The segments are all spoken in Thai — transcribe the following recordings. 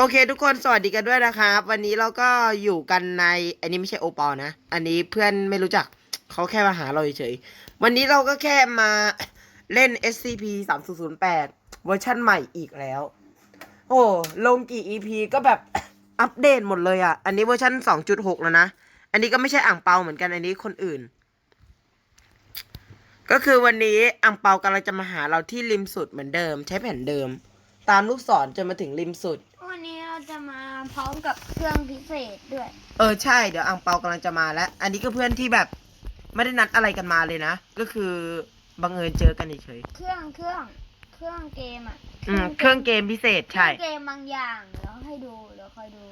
โอเค ทุกคนสวัสดีกันด้วยนะครับ วันนี้เราก็อยู่กันใน อันนี้ไม่ใช่โอปอลนะ อันนี้เพื่อนไม่รู้จักเขาแค่มาหาเราเฉยๆวันนี้เราก็แค่มาเล่น SCP 3 0 0 8เวอร์ชั่นใหม่อีกแล้ว โอ้ลงกี่ EP ก็แบบอัปเดตหมดเลยอะ อันนี้เวอร์ชัน2.6 แล้วนะ อันนี้ก็ไม่ใช่อ่างเปาเหมือนกันอันนี้คนอื่น ก็คือวันนี้อ่างเปากำลังจะมาหาเราที่ริมสุดเหมือนเดิม ใช้แผ่นเดิม ตามลูกศรจนมาถึงริมสุด จะมาพร้อมกับเครื่องพิเศษด้วย เออใช่เดี๋ยวอังเปากำลังจะมาแล้ว อันนี้ก็เพื่อนที่แบบไม่ได้นัดอะไรกันมาเลยนะ ก็คือบังเอิญเจอกันเฉยเครื่องเครื่องเครื่องเกมอะๆอืมเครื่องเกมพิเศษเครื่ใช่องเกมบางอย่างเดี๋ยวให้ดูเดี๋ยวคอยดู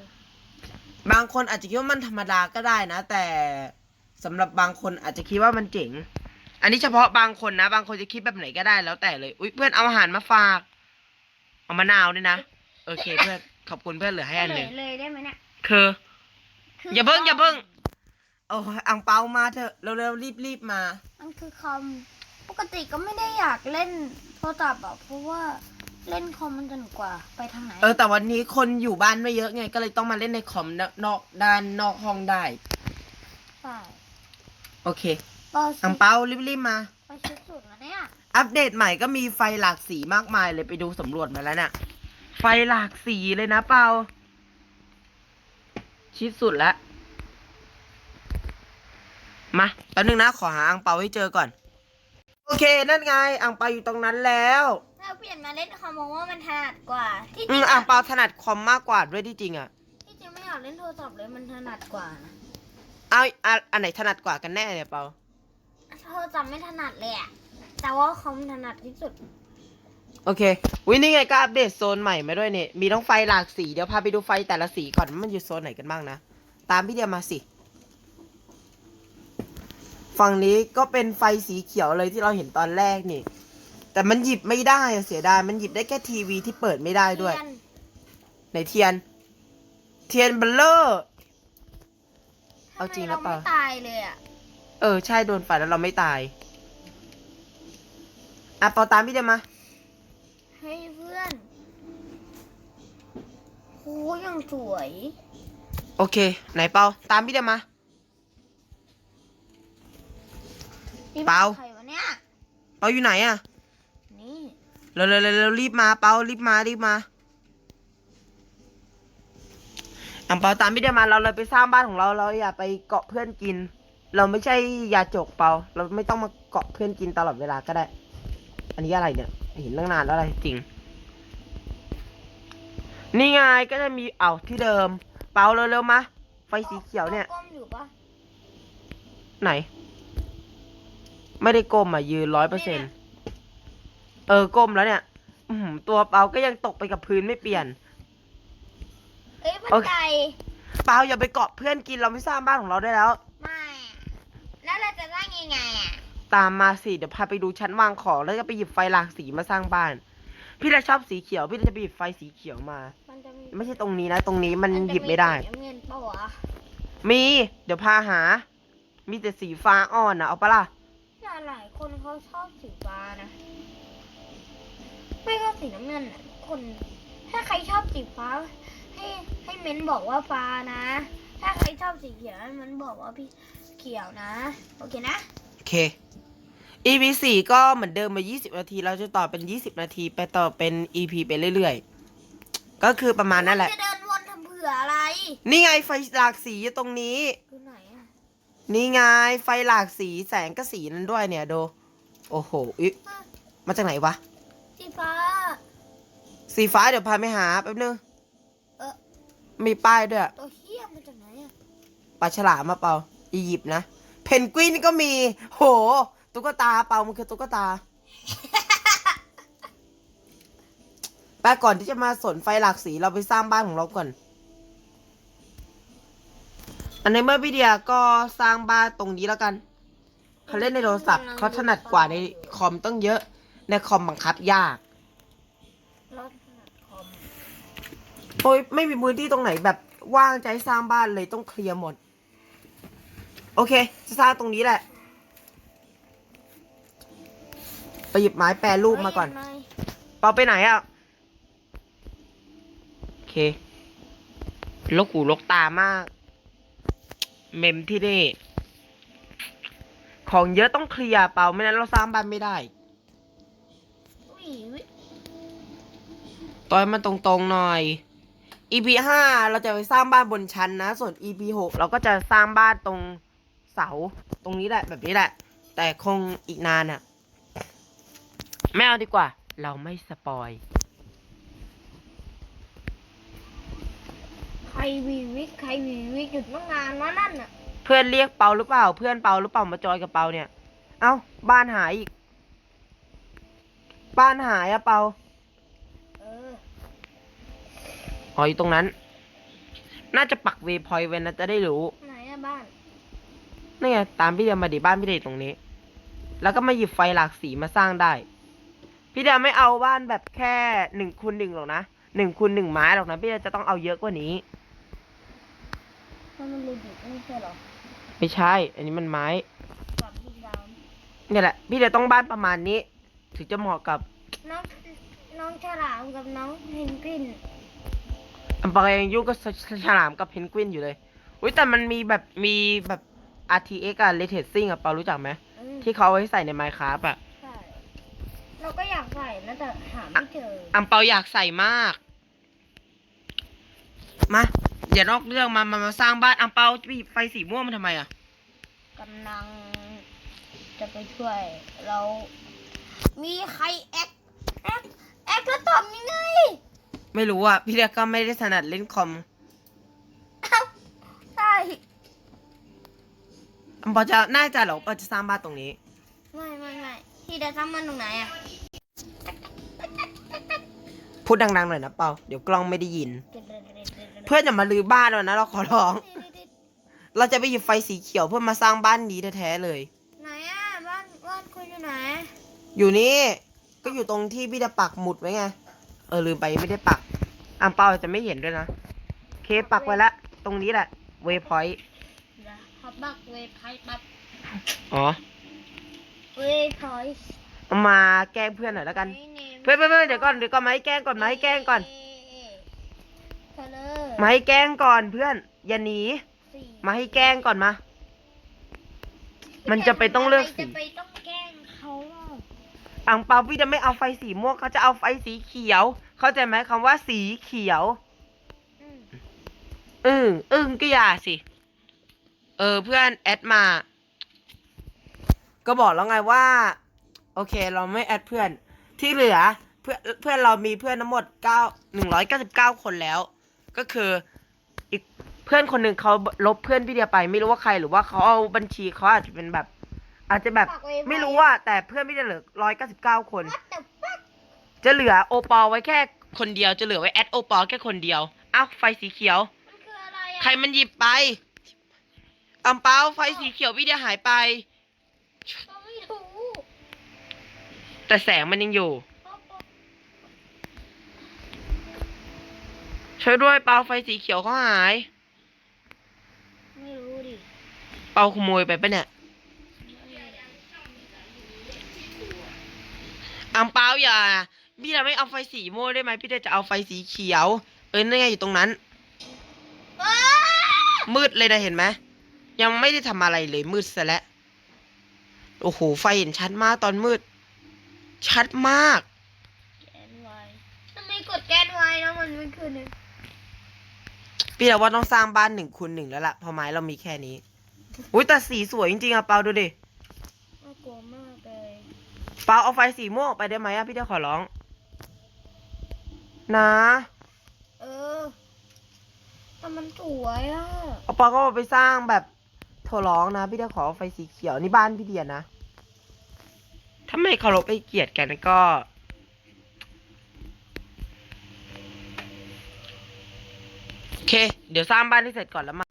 บางคนอาจจะคิดว่ามันธรรมดาก็ได้นะ แต่สำหรับบางคนอาจจะคิดว่ามันเจ๋ง อันนี้เฉพาะบางคนนะ บางคนจะคิดแบบไหนก็ได้แล้วแต่เลย อุ้ยเพื่อนเอาอาหารมาฝาก เอามะนาวด้วยนะ โอเคเพื่อน ขอบคุณเพื่อนเหลือให้อันหนึ่งเลยเลยได้ไหมเนี่ยคือ คือย่าเพิ่งอย่าเพิ่งโอ้ยอังเปามาเถอะเร็วๆรีบๆมา มันคือคอมปกติก็ไม่ได้อยากเล่นโทรศัพท์อะเพราะว่าเล่นคอมมันสนุกกว่าไปทางไหนเออแต่วันนี้คนอยู่บ้านไม่เยอะไง ก็เลยต้องมาเล่นในคอมนนอกด้านนอกห้องได้ ใช่โอเคก็อังเปารีบๆมา ไปชุดสุดแล้วเนี่ยอัปเดตใหม่ก็มีไฟหลากสีมากมายเลยไปดูสำรวจมาแล้วน่ะ ไฟหลากสีเลยนะเปาชิดสุดแล้ว มาแป๊บนึงนะ ขอหาอังเปาให้เจอก่อน โอเค นั่นไงอังเปาอยู่ตรงนั้นแล้วเราเปลี่ยนมาเล่นคอมเพราะว่ามันถนัดกว่า ที่จอืริมงอัอะงเปาถนัดคอมมากกว่าด้วยที่จริงอะ ที่จริงไม่อยากเล่นโทรศัพท์เลยมันถนัดกว่านะเอาอะอันไหนถนัดกว่ากันแน่เนี่ยเปา โทรศัพท์ไม่ถนัดเลยอะแต่ว่าคอมถนัดที่สุด โอเควินี่ไงก็อัปเดตโซนใหม่มาด้วยเนี่ยมีต้องไฟหลากสีเดี๋ยวพาไปดูไฟแต่ละสีก่อนว่ามันอยู่โซนไหนกันบ้างนะ ตามพี่เดียมาสิ ฝั่งนี้ก็เป็นไฟสีเขียวเลยที่เราเห็นตอนแรกนี่ แต่มันหยิบไม่ได้อะเสียดายมันหยิบได้แค่ทีวีที่เปิดไม่ได้ด้วยเทีนไหนเทียน เทียนเบลเลอร์เอาจริงหรือเปล่าทำไมไม่ตายเลยอะเออใช่โดนไฟแล้วเราไม่ตายอะเปาตามพี่เดียมา เฮ้ยเพื่อนโหยังสวย โอเค ไหนเปาตามพี่เดียมา นี่เปล่า ใครวะเนี่ย เปาอยู่ไหนอะนี่เร็วเร็วเร็วเร็วรีบมาเปารีบมารีบมาอังเปาตามพี่เดียมาเราเลยไปสร้างบ้านของเราเราอย่าไปเกาะเพื่อนกิน เราไม่ใช่ยาจกเปาเราไม่ต้องมาเกาะเพื่อนกินตลอดเวลาก็ได้ อันนี้อะไรเนี่ย เห็นตั้งนานแล้วอะไรจริง นี่ไงก็จะมีเอาที่เดิม เปาเร็วๆมาไฟสีเขียวเนี่ย ก้มอยู่ปะไหน ไม่ได้ก้มอะยืนร้อยเปอร์เซ็นเออก้มแล้วเนี่ย อือหือตัวเปาก็ยังตกไปกับพื้นไม่เปลี่ยน เอ้ยมันโอเคไก่เปาอย่าไปเกาะเพื่อนกินเราไม่สร้างบ้านของเราได้แล้ว ไม่ แล้วเราจะได้ยังไงอะ ตามมาสิเดี๋ยวพาไปดูชั้นวางของแล้วก็ไปหยิบไฟหลากสีมาสร้างบ้าน พี่เราชอบสีเขียว พี่เราจะไปหยิบไฟสีเขียวมา มันจะมีไม่ใช่ตรงนี้นะ ตรงนี้มันจะหยิบไม่ได้สีน้ำเงินปะวะมี เดี๋ยวพาหา มีแต่สีฟ้าอ่อนนะเอาปะล่ะแต่หลายคนเขาชอบสีฟ้านะ ไม่ก็สีน้ำเงินอะคน ถ้าใครชอบสีฟ้า ให้ให้เม้นบอกว่าฟ้านะ ถ้าใครชอบสีเขียวให้เม้นบอกว่าพี่เขียวนะ โอเคนะ โอเค EP สี่ก็เหมือนเดิมมา 20 นาที เราจะต่อเป็น 20 นาที ไปต่อเป็น EP ไปเรื่อยๆ ก็คือประมาณนั่นแหละ จะเดินวนทำเผื่ออะไรนี่ไงไฟหลากสีอยู่ตรงนี้คือไหนอะนี่ไงไฟหลากสีแสงก็สีนั้นด้วยเนี่ยดูโอ้โหอิมาจากไหนวะ สีฟ้า สีฟ้าเดี๋ยวพาไปหาแป๊บนึงเออ มีป้ายด้วย ตัวเฮี้ยมาจากไหนอะปลาฉลามมาเปล่าอียิปต์นะ เพนกวินก็มี โห ตุ๊กตาเปล่ามันคือตุ๊กตา ไปก่อนที่จะมาสนไฟหลากสีเราไปสร้างบ้านของเราก่อน อันในเมื่อพี่เดียก็สร้างบ้านตรงนี้แล้วกัน เขาเล่นในโทรศัพท์เขาถนัดกว่าในคอมต้องเยอะ ในคอมบังคับยากรถถนัดคอมโอ้ยไม่มีพื้นที่ตรงไหนแบบว่างจะให้สร้างบ้านเลยต้องเคลียร์หมด โอเค จะสร้างตรงนี้แหละ หยิบไม้แปรรูปมาก่อนเฮ้ยเปาไปไหนอะ่ะ โอเค ลกหูลกตามาก เมมที่นี่ ของเยอะต้องเคลียร์เปล่าไม่นั้นเราสร้างบ้านไม่ได้อุ้ยวิต่อยมันตรงๆหน่อย EP ห้าเราจะไปสร้างบ้านบนชั้นนะ ส่วน EP หกเราก็จะสร้างบ้านตรงเสาตรงนี้แหละแบบนี้แหละ แต่คงอีกนานอะ ไม่เอาดีกว่า เราไม่สปอย ใครวีวิใครวีวิหยุดตั้งนานวะนั่นน่ะเพื่อนเรียกเปาหรือเปล่า เพื่อนเปาหรือเปล่ามาจอยกับเปาเนี่ย เอ้า บ้านหายอีก บ้านหายอะเปาเอออ๋ออยู่ตรงนั้น น่าจะปักเวพอยไว้นะจะได้รู้ไหนอะบ้านนี่ไงตามพี่เดียมาดิบ้านพี่เดียตรงนี้ แล้วก็มาหยิบไฟหลากสีมาสร้างได้ พี่เดียไม่เอาบ้านแบบแค่หนึ่งคูณหนึ่งหรอกนะหนึ่งคูณหนึ่งไม้หรอกนะพี่เดียจะต้องเอาเยอะกว่านี้ มันมันรูบิกไม่ใช่เหรอไม่ใช่ อันนี้มันไม้กับดินดาวเนี่ยแหละ พี่เดียต้องบ้านประมาณนี้ ถึงจะเหมาะกับน้องน้องฉลามกับน้องเพนกวินอัมปายังยุ่งกับฉลามกับเพนกวินอยู่เลยอุ้ยแต่มันมีแบบมีแบบ RTX อะ r a t e d Sing อะเปารู้จักไหม อืมที่เขาเอาไว้ใส่ใน Minecraft อะใช่ เราก็อยากใส่นะแต่หาไม่เจออัมเปาอยากใส่มาก มาอย่านอกเรื่องมามามาสร้างบ้านอัมเปาจะไปหยิบไฟสีม่วงมาทำไมอะกำลังจะไปช่วย เรา มีใครแอคแอคแอคแล้วตอบยังไงไม่รู้อะพี่เดียก็ไม่ได้ถนัดเล่นคอมอ้าวใช่อัมเปาจะน่าจะเหรอเปาจะสร้างบ้านตรงนี้ ไม่ไม่ไม่ ที่จะทำมันตรงไหนอะพูดดังๆหน่อยนะเปาเดี๋ยวกล้องไม่ได้ยิน เพื่อนอย่ามาลือบ้านเรานะเราขอร้อง เราจะไปหยิบไฟสีเขียวเพื่อมาสร้างบ้านนี้แท้ๆเลย ไหนอะบ้านบ้านคุณอยู่ไหน อยู่นี่ก็อยู่ตรงที่พี่จะปักหมุดไว้ไง เออลืมไปไม่ได้ปักอัมเปาจะไม่เห็นด้วยนะโอเคปักไว้ละตรงนี้แหละเวพอยต์ เดี๋ยวเขาบักเวทไพ่ปั๊บ อ๋อ เวทพอยต์เอามาแกล้งเพื่อนหน่อยแล้วกันเพื่อนเพื่อนเพื่อนเดี๋ยวก่อนเดี๋ยวก่อนมาให้แกล้งก่อนมาให้แกล้งก่อนเธอเลยมาให้แกล้งก่อนเพื่อนอย่าหนี สี่มาให้แกล้งก่อนมา มันจะไปต้องเลือกสี จะไปต้องแกล้งเขาอะอังเปาพี่จะไม่เอาไฟสีม่วงเขาจะเอาไฟสีเขียว เข้าใจไหมคำว่าสีเขียวอืมอึ้งอึ้งก็อย่าสิ เออเพื่อนแอดมา ก็บอกแล้วไงว่า โอเค เราไม่แอดเพื่อน ที่เหลือเพื่อนเพื่อนเรามีเพื่อนทั้งหมดเก้าหนึ่งร้อยเก้าสิบเก้าคนแล้ว ก็คืออีกเพื่อนคนหนึ่งเขาลบเพื่อนพี่เดียไป ไม่รู้ว่าใครหรือว่าเขาเอาบัญชีเขาอาจจะเป็นแบบ อาจจะแบบฝากเวทพอยต์ไม่รู้ว่าแต่เพื่อนพี่เดียเหลือร้อยเก้าสิบเก้าคน What the fuck จะเหลือโอปอลไว้แค่คนเดียวจะเหลือไว้แอดโอปอลแค่คนเดียวอ้าวไฟสีเขียวมันคืออะไรอะใครมันหยิบไปอัมเปาไฟสีเขียวพี่เดียหายไป ก็ไม่รู้แต่แสงมันยังอยู่ ช่วยด้วยเปาไฟสีเขียวเขาหาย ไม่รู้ดิเปาขโมยไปปะเนี่ยอัมเปาอย่า พี่จะไม่เอาไฟสีม่วงได้ไหมพี่เดียจะเอาไฟสีเขียว เออนั่นไงอยู่ตรงนั้นอ้ามืดเลยนะเห็นไหมยังไม่ได้ทำอะไรเลยมืดซะแล้ว โอ้โห ไฟเห็นชัดมากตอนมืด ชัดมาก แกนไวทำไมกดแกนไวแล้วมันไม่ขึ้นเลยพี่เราว่าต้องสร้างบ้านหนึ่งคูณหนึ่งแล้วล่ะเพราะไม้เรามีแค่นี้ อุ้ยแต่สีสวยจริงๆอะเปาดูดิ น่ากลัวมากเลยเปาเอาไฟสีม่วงออกไปได้ไหมอะพี่เดียวขอร้อง นะ เออแต่มันสวยอะ เอาเปาก็เอาไปสร้างแบบ โทรร้องนะ พี่เดียวขอไฟสีเขียวนี่บ้านพี่เดียนะถ้าไม่เคารพไปเกลียดกันก็ โอเค เดี๋ยวสร้างบ้านที่เสร็จก่อนแล้วมา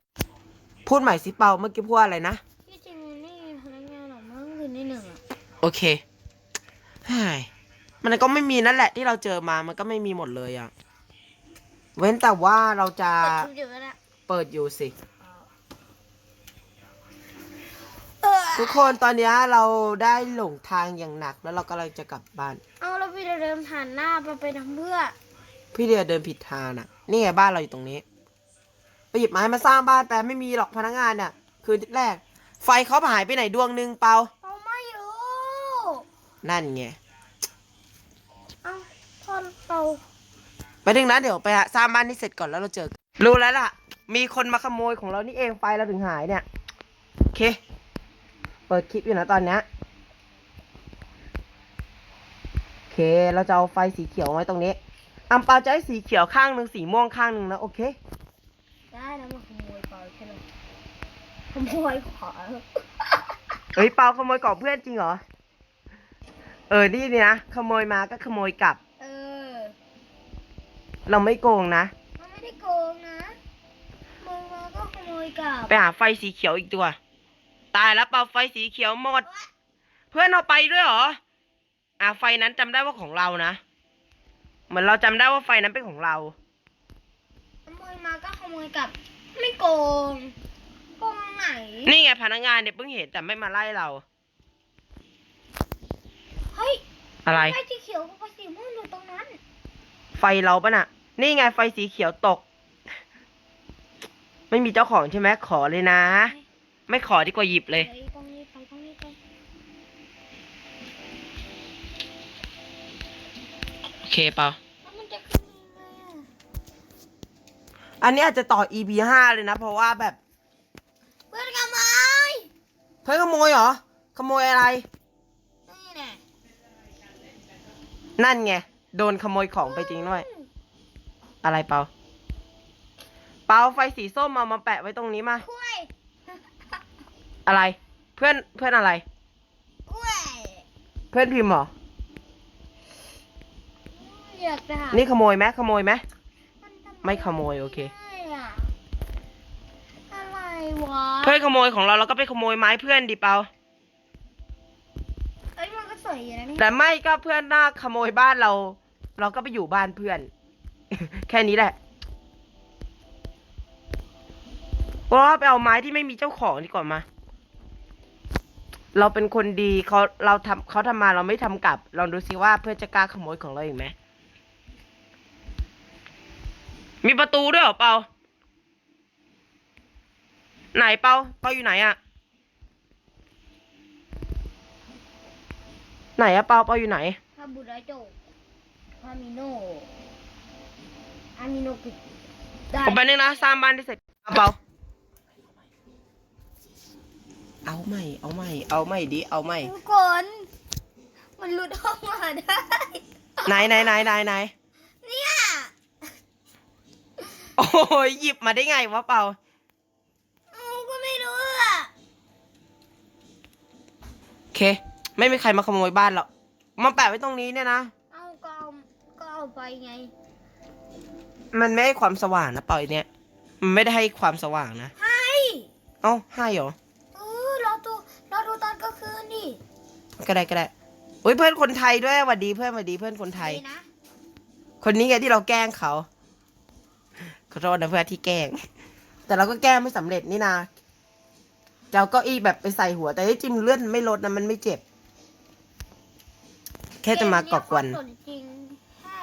พูดใหม่สิเปาเมื่อกี้พูดอะไรนะ ที่จริงนี่พนักงานออกมาคือในหนึ่งอะโอเคเฮ้ยมันก็ไม่มีนั่นแหละที่เราเจอมา มันก็ไม่มีหมดเลยอะเว้นแต่ว่าเราจะ กดชุดเดียวกันอะเปิดอยู่สิ ทุกคนตอนเนี้ยเราได้หลงทางอย่างหนักแล้วเราก็เลยจะกลับบ้าน เอาแล้วพี่จะเดินผ่านหน้าไปไปทำเพื่อพี่เดียเดินผิดทางน่ะ นี่ไงบ้านเราอยู่ตรงนี้หยิบไม้มาสร้างบ้านแต่ไม่มีหรอกพนักงานเนี่ยคืนแรก ไฟเขาหายไปไหนดวงหนึ่งเปล่าเราไม่รู้นั่นไงเอ้าพอเราไปถึงนะเดี๋ยวไปหาสร้างบ้านนี่เสร็จก่อนแล้วเราเจอกันรู้แล้วล่ะ มีคนมาขโมยของเรานี่เองไฟเราถึงหายเนี่ยโอเค เปิดคลิปอยู่นะตอนเนี้ยโอเค เราจะเอาไฟสีเขียวไว้ตรงนี้อัมเปาจะให้สีเขียวข้างหนึ่งสีม่วงข้างหนึ่งนะโอเค ได้แล้วมาขโมยไปใช่ไหมขโมยขอเฮ้ยเปาขโมยกรอบเพื่อนจริงเหรอ เออ นี่นี่นะ ขโมยมาก็ขโมยกลับ เออ เราไม่โกงนะ มันไม่ได้โกงนะมึงมาก็ขโมยกลับ ไปหาไฟสีเขียวอีกตัว ตายแล้วเปาไฟสีเขียวหมด เพื่อนเอาไปด้วยเหรอ อ่าไฟนั้นจำได้ว่าของเรานะ เหมือนเราจำได้ว่าไฟนั้นเป็นของเรา ขโมยมาก็ขโมยกลับ ไม่โกง โกงไหน นี่ไงพนักงานเนี่ยเพิ่งเห็นแต่ไม่มาไล่เรา เฮ้ย อะไร ไฟสีเขียวกับไฟสีม่วงอยู่ตรงนั้น ไฟเราปะน่ะ นี่ไงไฟสีเขียวตก ไม่มีเจ้าของใช่ไหมขอเลยนะ ไม่ขอดีกว่าหยิบเลยไปตรงนี้ไปตรงนี้ไปโอเคเปล่าแล้วมันจะขึ้นยังไงอะอันนี้อาจจะต่อ EP ห้าเลยนะ เพราะว่าแบบเพื่อนขโมยเพื่อนขโมยเหรอ ขโมยอะไร นี่แน่นั่นไง โดนขโมยของไปจริงด้วย อะไรเปล่าเปล่าไฟสีส้มเอามาแปะไว้ตรงนี้มากล้วย อะไร เพื่อนเพื่อนอะไร กล้วยเพื่อนพิมพ์เหรอ อยากจะหานี่ขโมยไหมขโมยไหม นทำไม่ขโมยโอเค ไม่อะอะไรวะเพื่อนขโมยของเราเราก็ไปขโมยไม้เพื่อนดิเปล่าเอ้ยมันก็สวยอยู่นะนี่แต่ไม่ก็เพื่อนหน้าขโมยบ้านเรา เราก็ไปอยู่บ้านเพื่อน แค่นี้แหละเพราะว่าไปเอาไม้ที่ไม่มีเจ้าของดีกว่ามา เราเป็นคนดีเขาเราทำเขาทำมาเราไม่ทำกลับ ลองดูซิว่าเพื่อนจะกล้าขโมยของเราอีกไหมมีประตูด้วยเหรอเปาไหนเปาเปาอยู่ไหนอะไหนอะเปาเปาอยู่ไหน คาบูราโจคามิโนอามิโนกุได้ ผมไปนึงนะสร้างบ้านได้เสร็จเอาเปา เอาใหม่ เอาใหม่ เอาใหม่ดิ เอาใหม่ ทุกคน มันหลุดออกมาได้ ไหนไหนไหนไหนไหนเนี่ย โอ้ยหยิบมาได้ไงวะเปากูก็ไม่รู้อะโอเค ไม่มีใครมาขโมยบ้านหรอกมาแปะไว้ตรงนี้เนี่ยนะ เอาก็เอาก็เอาไปไง มันไม่ให้ความสว่างนะเปาไอเนี่ย มันไม่ได้ให้ความสว่างนะ ให้ เอ้าให้เหรอเออเราดูเราดูตอนกลางคืนดิ ก็ได้ก็ได้โอ้ยเพื่อนคนไทยด้วยสวัสดีเพื่อนสวัสดีเพื่อนคนไทยดีนะคนนี้ไงที่เราแกล้งเขาขอโทษนะเพื่อนที่แกล้ง แต่เราก็แกล้งไม่สำเร็จนี่นาจะเอาเก้าอี้แบบไปใส่หัว แต่ที่จริงเลื่อนไม่ลดนะมันไม่เจ็บ แค่จะมาก่อกวนเกมเยความสนจริงแค่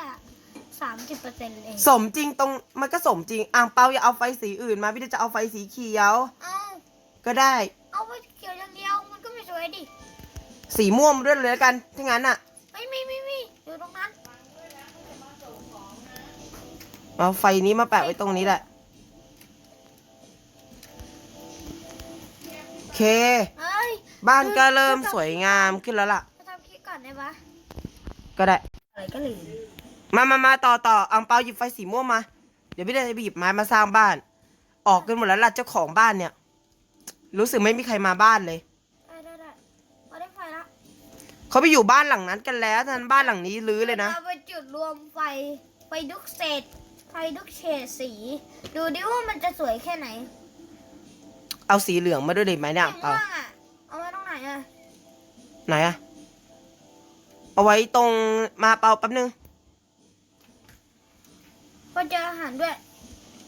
สามสิบเปอร์เซ็นต์เองสมจริงตรงมันก็สมจริงอ่างเปาอย่าเอาไฟสีอื่นมาพี่จะเอาไฟสีเขียว เอาก็ได้ เอาไปเขียวอย่างเดียวมันก็ไม่สวยดิ สีม่วงด้วยเลยแล้วกันถ้างั้นอะไม่ไม่ไม่ไม่อยู่ตรงนั้นเอาไฟนี้มาแปะไว้ตรงนี้แหละโอเคเอ้ยบ้านก็เริ่มสวยงามขึ้นแล้วล่ะ จะทำคลิปก่อนได้ปะก็ได้ อะไรก็ลืมมามามาต่อต่ออังเปาหยิบไฟสีม่วงมา เดี๋ยวพี่จะไปหยิบไม้มาสร้างบ้าน ออกกันหมดแล้วล่ะเจ้าของบ้านเนี่ย รู้สึกไม่มีใครมาบ้านเลย เขาไปอยู่บ้านหลังนั้นกันแล้วทันบ้านหลังนี้รื้อเลยนะ เราไปจุดรวมไฟไฟทุกเศษไฟทุกเฉดสี ดูดิว่ามันจะสวยแค่ไหนเอาสีเหลืองมาด้วยเลยไหมเนี่ยอังม่เปาวงอะเอาไว้ตรงไหนอะไหนอะเอาไว้ตรงมาเปาแป๊บนึงก็เจออาหารด้วย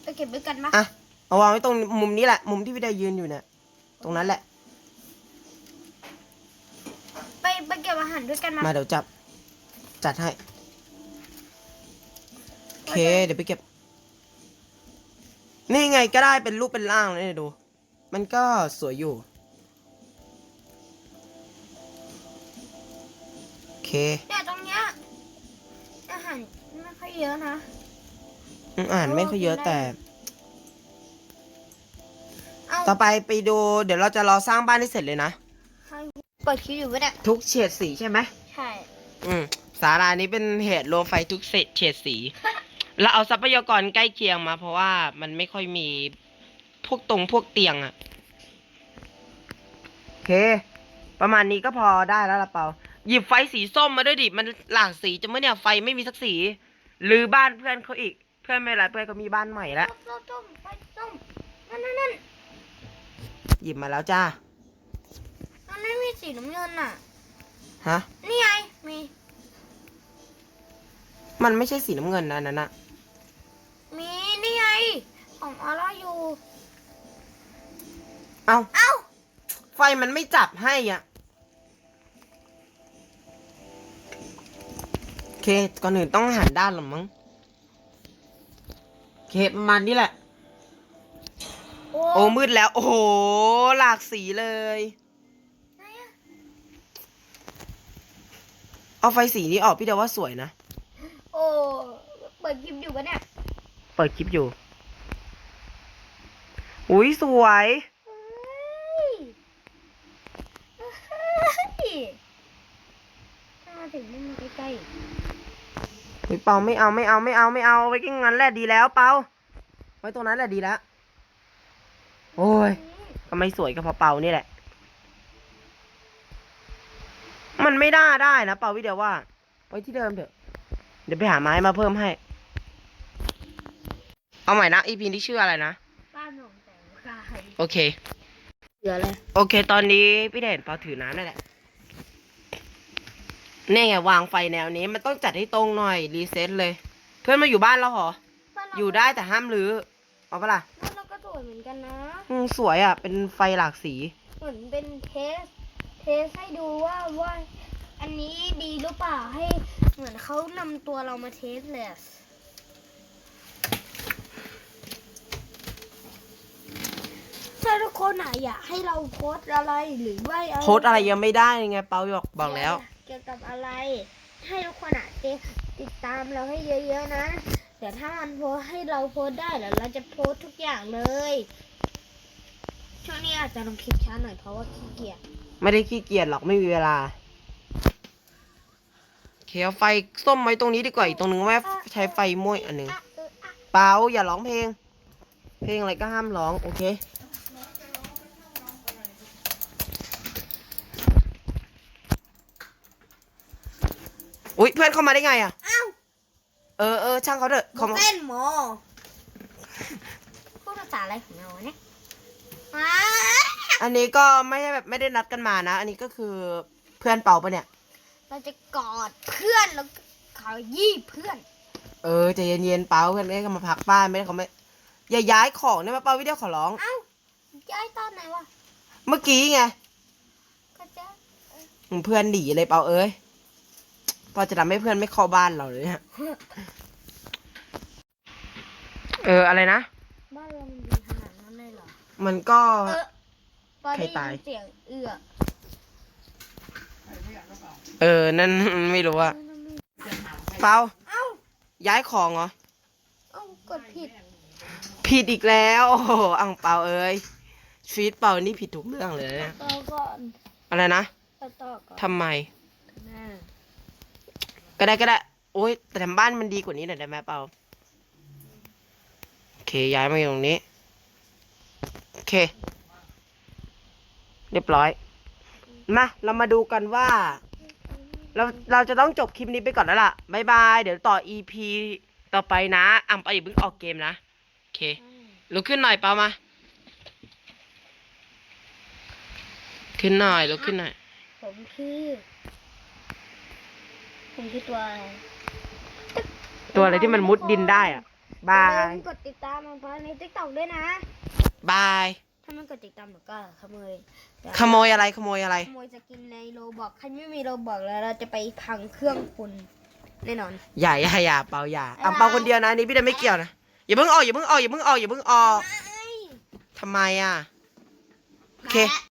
ไปเก็บไว้กันมะอะเอาวางไว้ตรงมุมนี้แหละ มุมที่พี่ได้ยืนอยู่เนี่ยตรงนั้นแหละ ไปไปเก็บอาหารด้วยกันมามาเดี๋ยวจับ จัดให้โอเค เดี๋ยวไปเก็บ นี่ไงก็ได้เป็นรูปเป็นร่างเลยเนี่ยดู มันก็สวยอยู่ โอเคเนี่ยตรงเนี้ยอาหารไม่ค่อยเยอะนะอืมอ่านไม่ค่อยเยอะแต่ เอาต่อไปไปดู เดี๋ยวเราจะรอสร้างบ้านให้เสร็จเลยนะ เปิดคลิปอยู่ปะเนี่ยทุกเฉดสีใช่ไหมใช่ อืมสารานี้เป็นเหตุรวมไฟทุกเศษเฉดสี เราเอาทรัพยากรใกล้เคียงมา เพราะว่ามันไม่ค่อยมีพวกตรงพวกเตียงอะโอเค ประมาณนี้ก็พอได้แล้วละเปา หยิบไฟสีส้มมาด้วยดิ มันหลากสีจะเมื่อเนี่ยไฟไม่มีสักสี หรือบ้านเพื่อนเขาอีก เพื่อนไม่เป็นไรเพื่อนก็มีบ้านใหม่แล้วส้มส้มไฟส้มนั่นนั่นนั่นหยิบมาแล้วจ้า มันไม่มีสีน้ำเงินน่ะ ฮะ นี่ไง มี มันไม่ใช่สีน้ำเงินนะอันนั้นนะมี นี่ไง ของออร่าอยู่ เอาเอ้า ไฟมันไม่จับให้อะ โอเค ก่อนอื่นต้องหันด้านหรอมั้งโอเคประมาณนี้แหละ โอ้โอ้มืดแล้ว โอ้โห หลากสีเลย ไหนอะ เอาไฟสีนี้ออกพี่เดาว่าสวยนะ โอ้ เปิดคลิปอยู่ปะเนี่ย เปิดคลิปอยู่ อุ้ยสวย เฮ้ยเฮ้ยถ้ามาถึงไม่มาใกล้เฮ้ยเปาไม่เอาไม่เอาไม่เอาไม่เอาไว้แค่งั้นแหละดีแล้วเปาไว้ตรงนั้นแหละดีแล้ว โอ้ยๆก็ไม่สวยก็เพราะเปานี่แหละ มันไม่ได้ได้นะเปาวิเดียวว่า ไว้ที่เดิมเถอะ เดี๋ยวไปหาไม้มาเพิ่มให้ เอาใหม่นะอีพีนี้ชื่ออะไรนะ บ้านหนองแต่กายโอเค เหลือเลยโอเค ตอนนี้พี่เด่นเปาถือน้ำนั่นแหละนี่ไงวางไฟแนวนี้ มันต้องจัดให้ตรงหน่อยรีเซ็ตเลย เพื่อนมาอยู่บ้านแล้วเหรอ บ้านเราอยู่ได้แต่ห้ามรื้อเอาปะล่ะบ้านเราก็สวยเหมือนกันนะ อืมสวยอะ เป็นไฟหลากสี เหมือนเป็นเทส เทสให้ดูว่าว่าอันนี้ดีหรือเปล่าให้เหมือนเขานำตัวเรามาเทสเลยอะถ้าทุกคนอะอยากให้เราโพสต์อะไรหรือว่าโพสต์อะไรยังไม่ได้ไงเปาบอกบอกแล้ว เกี่ยวกับอะไร ให้ทุกคนอะติติดตามเราให้เยอะๆนะเดี๋ยวถ้ามันโพสต์ให้เราโพสต์ได้เดี๋ยวเราจะโพสต์ทุกอย่างเลย ช่วงนี้อาจจะลงคลิปช้าหน่อยเพราะว่าขี้เกียจ ไม่ได้ขี้เกียจหรอกไม่มีเวลาโอเคเอาไฟส้มไว้ตรงนี้ดีกว่าอีกตรงนึงไว้ใช้ไฟม่วยอันหนึ่งอะเอออะเปาอย่าร้องเพลง เพลงอะไรก็ห้ามร้องโอเคอุ๊ยเพื่อนเข้ามาได้ไงอะอ้าวเออเออช่างเขาเถอะเขามาเต้นหมอพูดภาษาอะไรของเราเนี่ย อ้าอันนี้ก็ไม่ได้แบบไม่ได้นัดกันมานะ อันนี้ก็คือเพื่อนเปาปะเนี่ย เราจะกอดเพื่อนแล้วก็ขอยี่เพื่อน เออใจเย็นๆเปาเพื่อนไม่ได้เขามาพักบ้านไม่ได้เขาไม่อย่าย้ายของได้ไหมเปาวิดีโอขอร้อง เอ้าย้ายตอนไหนวะเมื่อกี้ไงก็จะเพื่อนหนีเลยเปาเอ้ยเปาจะทำให้เพื่อนไม่เข้าบ้านเราเลยฮะเอออะไรนะ บ้านเรามันดีขนาดนั้นเลยเหรอมันก็ เออ พอใครได้ตาย ยินเสียงเอือเออ นั่น ไม่รู้อะเปาเอ้าย้ายของเหรอ เอ้ากดผิดผิดอีกแล้ว โอ้โหอังเปาเอ้ยชีวิตเปานี่ผิดทุกเรื่องเลยนะเนี่ยต่อก่อนอะไรนะต่อต่อก่อนทำไมแม่ก็ได้ก็ได้ โอ้ยแต่ทำบ้านมันดีกว่านี้หน่อยได้ไหมเปาโอเค ย้ายมาอยู่ตรงนี้ โอเค เรียบร้อย มาเรามาดูกันว่า เราเราจะต้องจบคลิปนี้ไปก่อนแล้วล่ะบายบาย เดี๋ยวต่อ EP ต่อไปนะอ่ำไปอย่าเพิ่งออกเกมนะ โอเค ลุกขึ้นหน่อยเปามา ขึ้นหน่อยลุกขึ้นหน่อย ผมคือผมคือตัวอะไรตัวอะไรที่มันมุดดินได้อะ บาอย่ยลืมกดติดตามมาในติ๊กต็อกด้วยนะ บาย ถ้ามันกดติดตามหนูก็ขโมยขโมยอะไรขโมยอะไร ขโมยสกินในโรบอกใครไม่มีโรบอกแล้วเราจะไปพังเครื่องคุณแน่นอน อย่าอย่าอย่าเปาอย่าอ่ำเปาคนเดียวนะอันนี้พี่เดนไม่เกี่ยวนะ อย่าเพิ่งออกอย่าเพิ่งออกอย่าเพิ่งออกอย่าเพิ่งออกไม่ทำไมอะ โอเคมา